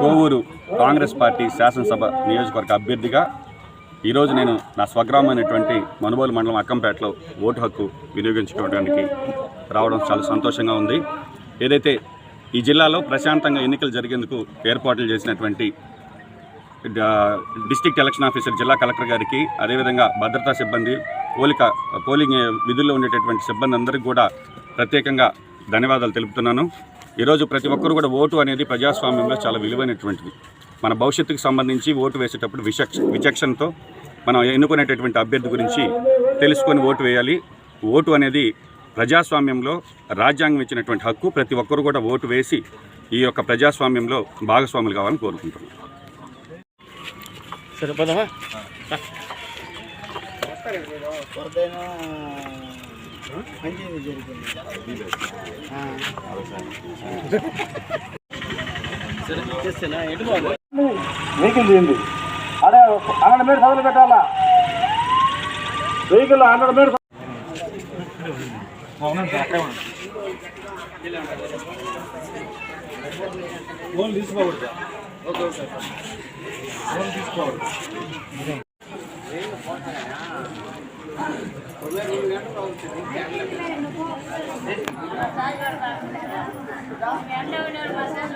Kovur Congress party శాసనసభ నియోజకవర్గ అభ్యర్థిగా ఈరోజు నేను నా స్వగ్రామైనటువంటి మనుబోలు మండలం అక్కంపేటలో ఓటు హక్కు వినియోగించుకోవడానికి రావడం చాలా సంతోషంగా ఉంది. ఏదైతే ఈ జిల్లాలో ప్రశాంతంగా ఎన్నికలు జరిగేందుకు ఏర్పాట్లు చేసినటువంటి డా- డిస్ట్రిక్ట్ ఎలక్షన్ ఆఫీసర్ జిల్లా కలెక్టర్ గారికి అదేవిధంగా భద్రతా సిబ్బంది పోలిక పోలింగ్ విధుల్లో ఉండేటటువంటి సిబ్బంది అందరికీ కూడా ప్రత్యేకంగా ధన్యవాదాలు తెలుపుతున్నాను. ఈరోజు ప్రతి ఒక్కరు కూడా ఓటు అనేది ప్రజాస్వామ్యంలో చాలా విలువైనటువంటిది. మన భవిష్యత్తుకు సంబంధించి ఓటు వేసేటప్పుడు విచక్ష విచక్షణతో మనం ఎన్నుకునేటటువంటి అభ్యర్థి గురించి తెలుసుకొని ఓటు వేయాలి. ఓటు అనేది ప్రజాస్వామ్యంలో రాజ్యాంగం ఇచ్చినటువంటి హక్కు. ప్రతి ఒక్కరు కూడా ఓటు వేసి ఈ యొక్క ప్రజాస్వామ్యంలో భాగస్వాములు కావాలని కోరుకుంటున్నాను వెహికల్ చేయండి అదే హండ్రెడ్ మీటర్ సదులు పెట్టాలా? Vehicle hundred meter phone okay okay. Phone ఎండ ఉండేవాడు మసాజ్